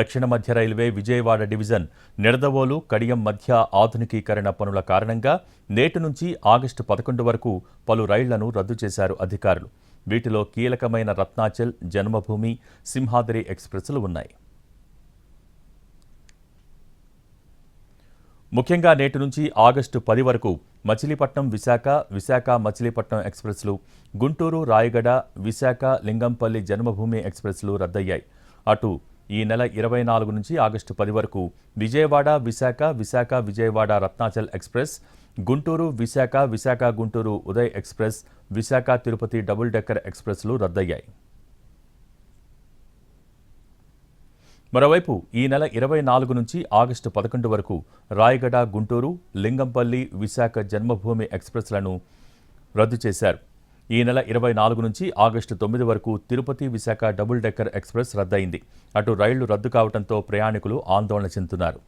దక్షిణ మధ్య railway Vijayawada division Nidadavolu Kadiyam మధ్య ఆధునికీకరణ పనుల కారణంగా నేటి నుంచి ఆగస్టు పదకొండు వరకు పలు రైళ్ళను రద్దు చేశారు అధికారులు. వీటిలో కీలకమైన రత్నాచల్ జన్మభూమి సింహాద్రి ఎక్స్ప్రెస్లు ఉన్నాయి. ముఖ్యంగా నేటి నుంచి ఆగస్టు పది వరకు మచిలీపట్నం విశాఖ విశాఖ మచిలీపట్నం ఎక్స్ప్రెస్లు గుంటూరు రాయగడ విశాఖ లింగంపల్లి జన్మభూమి ఎక్స్ప్రెస్లు రద్దయ్యాయి. అటు ఈ నెల ఇరవై నాలుగు నుంచి ఆగస్టు పది వరకు Vijayawada Visakha Visakha Vijayawada Ratnachal express Guntur Visakha Visakha Guntur Uday express Visakha Tirupati double decker ఎక్స్ప్రెస్లు రద్దయ్యాయి. మరోవైపు ఈ నెల ఇరవై నాలుగు నుంచి ఆగస్టు పదకొండు వరకు రాయగడ గుంటూరు లింగంపల్లి విశాఖ జన్మభూమి ఎక్స్ప్రెస్లను రద్దు చేశారు. ఈ నెల ఇరవై నాలుగు నుంచి ఆగస్టు తొమ్మిది వరకు Tirupati Visakha double decker express రద్దయింది. అటు రైళ్ళు రద్దు కావడంతో ప్రయాణికులు ఆందోళన చెందుతున్నారు.